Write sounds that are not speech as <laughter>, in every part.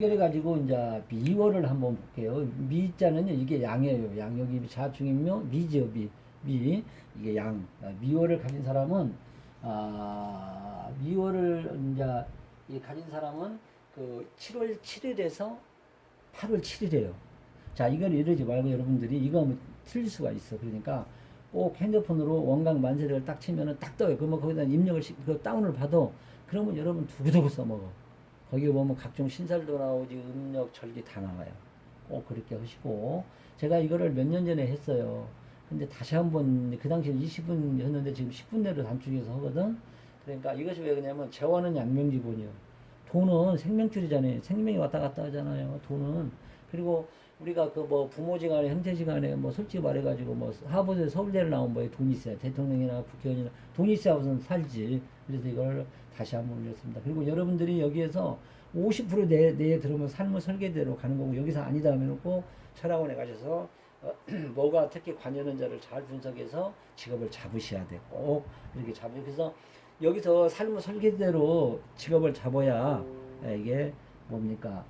그래 가지고 이제 미월을 한번 볼게요. 미자는요 이게 양이에요. 양 여기 자중이며 미죠 미. 미 이게 양. 아, 미월을 가진 사람은 아 미월을 이제 이 가진 사람은 그 7월 7일에서 8월 7일이에요. 자 이걸 이러지 말고 여러분들이 이거 하면 틀릴 수가 있어. 그러니까 꼭 핸드폰으로 원강 만세를 딱 치면은 딱 떠요. 그러면 거기다 입력을 시, 그 다운을 받아. 그러면 여러분 두고두고 써먹어. 거기 보면 각종 신살도 나오지 음력 절기 다 나와요. 꼭 그렇게 하시고 제가 이거를 몇 년 전에 했어요. 근데 다시 한번 그 당시에 20분 였는데 지금 10분 내로 단축해서 하거든. 그러니까 이것이 왜 그러냐면 재원은 양명지본이요. 돈은 생명줄이잖아요. 생명이 왔다 갔다 하잖아요. 돈은 그리고 우리가 그 뭐 부모지간에 형제지간에 뭐 솔직히 말해가지고 뭐 하버드 서울대를 나온 뭐에 돈이 있어야 대통령이나 국회의원이나 돈이 있어야 우선 살지. 그래서 이걸 다시 한번 올렸습니다. 그리고 여러분들이 여기에서 50% 내, 내에 들어오면 삶의 설계대로 가는 거고 여기서 아니다 하면 꼭 철학원에 가셔서 어, <clears throat> 뭐가 특히 관여는 자를 잘 분석해서 직업을 잡으셔야 돼. 꼭 이렇게 잡으 그래서 여기서 삶의 설계대로 직업을 잡아야 이게 뭡니까?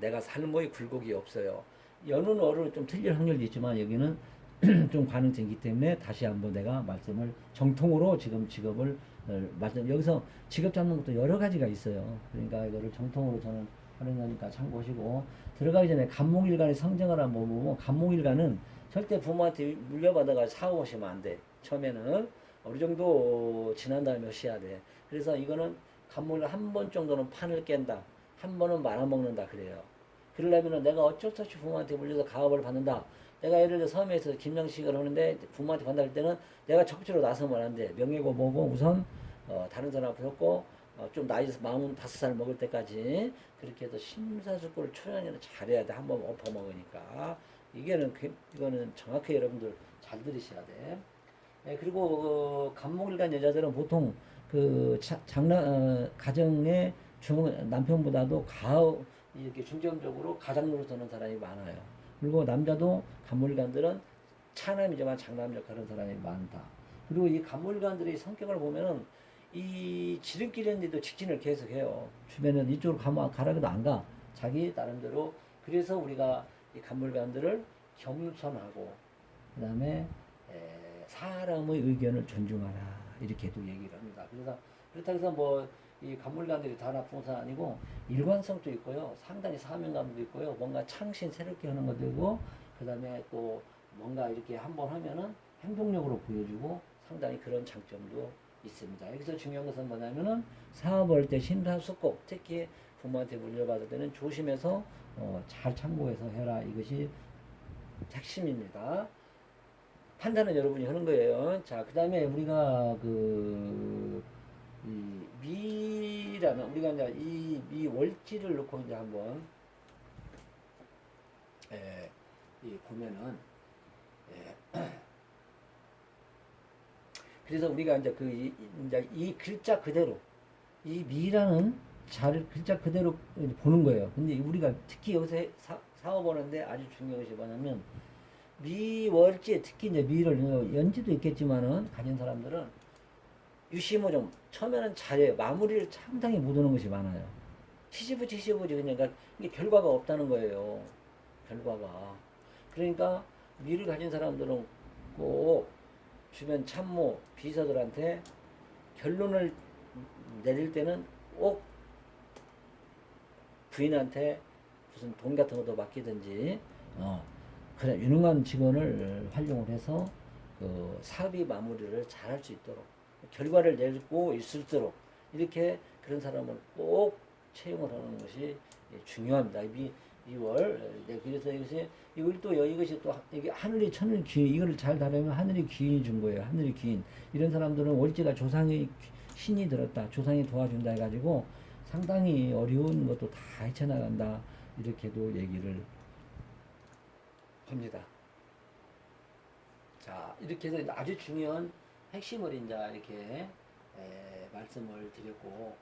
내가 삶의 굴곡이 없어요. 여는 어를 좀 틀릴 확률도 있지만 여기는 <clears throat> 좀 가능성이 있기 때문에 다시 한번 내가 말씀을 정통으로 지금 직업을 어, 말씀 여기서 직업 잡는 것도 여러 가지가 있어요. 그러니까 이거를 정통으로 저는 하는 거니까 참고하시고 들어가기 전에 간목일간의 성정을 한번 보면 간목일간은 절대 부모한테 물려받아가 사오시면 안 돼. 처음에는 어느 정도 지난 다음에 하셔야 돼. 그래서 이거는 간목일 한번 정도는 판을 깬다. 한 번은 말아먹는다 그래요. 그러려면은 내가 어쩔 수 없이 부모한테 물려서 가업을 받는다. 내가 예를 들어 섬에서 김장식을 하는데 부모한테 간다 할 때는 내가 적극적으로 나서면 안 돼. 명예고 뭐고 우선 어, 다른 사람 앞에 섰고 어, 좀 나이 마흔 다섯 살 먹을 때까지 그렇게 해서 심사숙고를 초연이는 잘해야 돼. 한번 엎어 먹으니까 이게는 그- 이거는 정확히 여러분들 잘 들으셔야 돼. 예, 그리고 그 간목일간 여자들은 보통 그 자- 장남 어, 가정의 중 남편보다도 가을 이렇게 중점적으로 가장 노릇 하는 사람이 많아요. 그리고 남자도 간물간들은 차남이지만 장남 역할하는 사람이 많다. 그리고 이 간물간들의 성격을 보면은 이 지름길인데도 직진을 계속해요. 주변은 이쪽으로 가면 가라고도 안 가. 자기 나름대로 그래서 우리가 이 간물간들을 겸손하고 그다음에 에, 사람의 의견을 존중하라 이렇게도 얘기를 합니다. 그래서 그렇다고 해서 뭐 이 간물간들이 다 나쁜 것은 아니고 일관성도 있고요. 상당히 사명감도 있고요. 뭔가 창신 새롭게 하는 것도 있고 그 다음에 또 뭔가 이렇게 한번 하면은 행동력으로 보여주고 상당히 그런 장점도 있습니다. 여기서 중요한 것은 뭐냐면은 사업을 할때 심사숙고 특히 부모한테 물려받을 때는 조심해서 어, 잘 참고해서 해라 이것이 핵심입니다. 판단은 여러분이 하는 거예요. 자, 그 다음에 우리가 그, 이 미라는, 우리가 이제 이 미 월지를 놓고 이제 한번, 에, 이 보면은, 예. <clears throat> 그래서 우리가 이제 그, 이, 이제 이 글자 그대로, 이 미라는 잘 글자 그대로 보는 거예요. 근데 우리가 특히 요새 사, 사업 하는데 아주 중요한 것이 뭐냐면, 미월지에 특히 이제 미를 연지도 있겠지만은 가진 사람들은 유시모좀 처음에는 잘해요. 마무리를 상당히 못하는 것이 많아요. 치지부 치지부지 그냥 그러니까 이게 결과가 없다는 거예요. 결과가. 그러니까 미를 가진 사람들은 꼭 주변 참모 비서들한테 결론을 내릴 때는 꼭 부인한테 무슨 돈 같은 것도 맡기든지 어, 그래 유능한 직원을 활용을 해서 그 사업이 마무리를 잘 할 수 있도록 결과를 내고 있을수록 이렇게 그런 사람을 꼭 채용을 하는 것이 중요합니다. 이 2월 네, 그래서 이것이 이걸 또 여- 이것이 또 이게 하늘이 천을 기 이거를 잘 다루면 하늘이 기인이 준 거예요. 하늘이 기인 이런 사람들은 월지가 조상의 신이 들었다. 조상이 도와준다 해가지고 상당히 어려운 것도 다 헤쳐나간다. 이렇게도 얘기를 합니다. 자, 이렇게 해서 아주 중요한 핵심을 이제 이렇게 에, 말씀을 드렸고,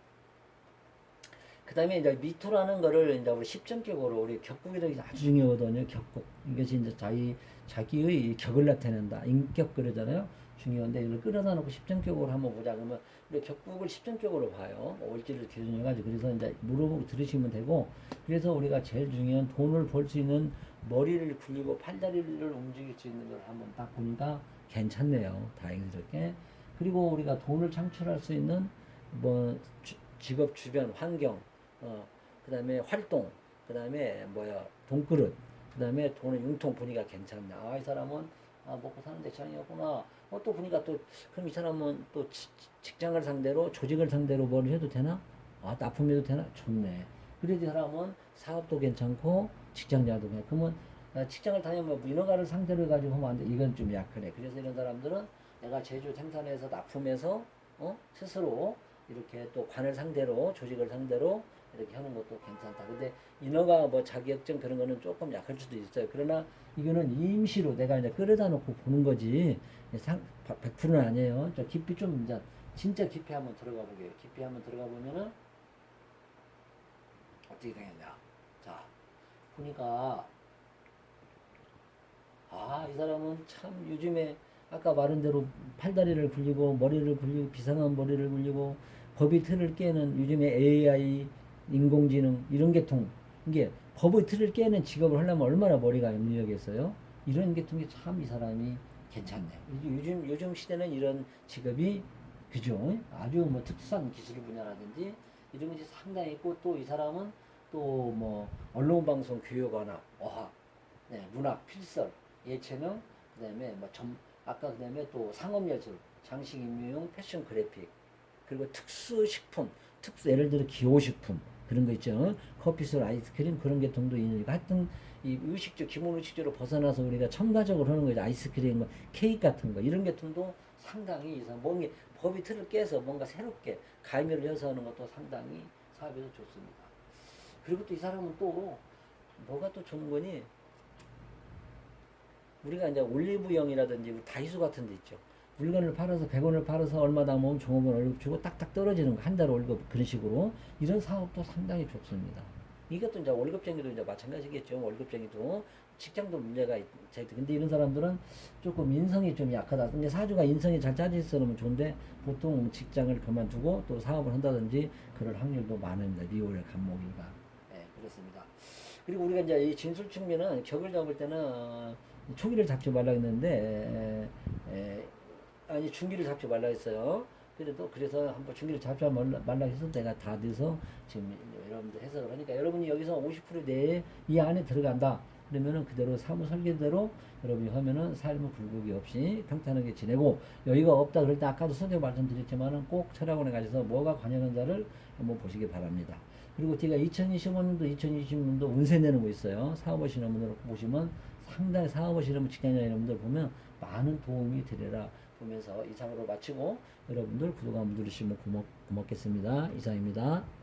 그 다음에 이제 미토라는 거를 이제 우리 십전격으로 우리 격국이라는 게 아주 중요하거든요. 격국. 이것이 이제 자기, 자기의 격을 나타낸다. 인격 그러잖아요. 중요한데 이걸 끌어다 놓고 십전격으로 한번 보자 그러면 우리 격국을 십전격으로 봐요. 올지를 기준으로 해가지고 그래서 이제 물어보고 들으시면 되고 그래서 우리가 제일 중요한 돈을 벌 수 있는 머리를 굴리고 팔다리를 움직일 수 있는 걸 한번 딱 보니까 괜찮네요. 다행스럽게. 그리고 우리가 돈을 창출할 수 있는 뭐 주- 직업 주변 환경, 어, 그다음에 활동, 그다음에 뭐야 돈그릇, 그다음에 돈의 융통 보니까 괜찮네. 아이 사람은 아, 먹고 사는데 장이었구나. 어, 또 보니까 또 그럼 이 사람은 또 지- 직장을 상대로 조직을 상대로 뭘 해도 되나? 아 납품해도 되나? 좋네. 그래도 이 사람은 사업도 괜찮고 직장자도 괜찮고 그러면 아, 직장을 다니면 민원가를 상대로 해가지고 하면 안 돼. 이건 좀 약하네. 그래서 이런 사람들은 내가 제조 생산해서 납품해서 어? 스스로 이렇게 또 관을 상대로 조직을 상대로 이렇게 하는 것도 괜찮다. 근데 인허가 뭐 자격증 그런 거는 조금 약할 수도 있어요. 그러나 이거는 임시로 내가 이제 끌어다 놓고 보는 거지 상 100%는 아니에요. 저 깊이 좀 이제 진짜 깊이 한번 들어가 보게요. 깊이 한번 들어가 보면은 어떻게 되겠냐. 자 보니까 아 이 사람은 참 요즘에 아까 말한 대로 팔다리를 굴리고 머리를 굴리고 비상한 머리를 굴리고 법의 틀을 깨는 요즘에 AI 인공지능 이런 계통 이게 법의 틀을 깨는 직업을 하려면 얼마나 머리가 능력겠어요 이런 계통이 참 이 사람이 괜찮네요. 요즘 요즘 시대는 이런 직업이 그죠? 아주 뭐 특수한 기술 분야라든지 이런 것이 상당히 있고 또 이 사람은 또 뭐 언론 방송 교육언어 어학 네, 문학 필설 예체능 그 다음에 뭐 점 아까 그 다음에 또 상업예술 장식 임무용 패션 그래픽 그리고 특수식품 특수 예를 들어 기호식품 그런 거 있죠. 커피술 아이스크림 그런 계통도 있는 하여튼 이 의식주 기본 의식주로 벗어나서 우리가 첨가적으로 하는 거죠. 아이스크림 뭐 케이크 같은 거. 이런 계통도 상당히 이상 뭔가 법이 틀을 깨서 뭔가 새롭게 가미를 해서 하는 것도 상당히 사업에서 좋습니다. 그리고 또 이 사람은 또 뭐가 또 좋은 거니 우리가 이제 올리브영이라든지 우리 다이소 같은 데 있죠. 물건을 팔아서 100원을 팔아서 얼마 남으면 종업원 월급 주고 딱딱 떨어지는 거 한 달 월급 그런 식으로 이런 사업도 상당히 좋습니다. 이것도 이제 월급쟁이도 이제 마찬가지겠죠. 월급쟁이도 직장도 문제가 있, 자, 근데 이런 사람들은 조금 인성이 좀 약하다. 근데 사주가 인성이 잘 짜져 있으면 좋은데 보통 직장을 그만두고 또 사업을 한다든지 그럴 확률도 많습니다. 리월 간목일가. 네, 그렇습니다. 그리고 우리가 이제 이 진술 측면은 격을 잡을 때는 어, 초기를 잡지 말라 했는데 에, 에, 아니 중기를 잡지 말라 했어요. 그래도 그래서 한번 중기를 잡지 말라, 해서 내가 다 돼서 지금 여러분들 해석을 하니까 여러분이 여기서 50% 내에 이 안에 들어간다. 그러면은 그대로 사무 설계대로 여러분이 하면은 삶은 굴곡이 없이 평탄하게 지내고 여기가 없다 그럴 때 아까도 선제 말씀드렸지만은 꼭 철학원에 가셔서 뭐가 관여하는 자를 한번 보시기 바랍니다. 그리고 제가 2025년도 2020년도 운세 내는 거 있어요. 사업하시는 분들 보시면 상당히 사업하시는 직장인 여러분들 보면 많은 도움이 되리라 보면서 이상으로 마치고 여러분들 구독 한번 누르시면 고맙, 고맙겠습니다. 이상입니다.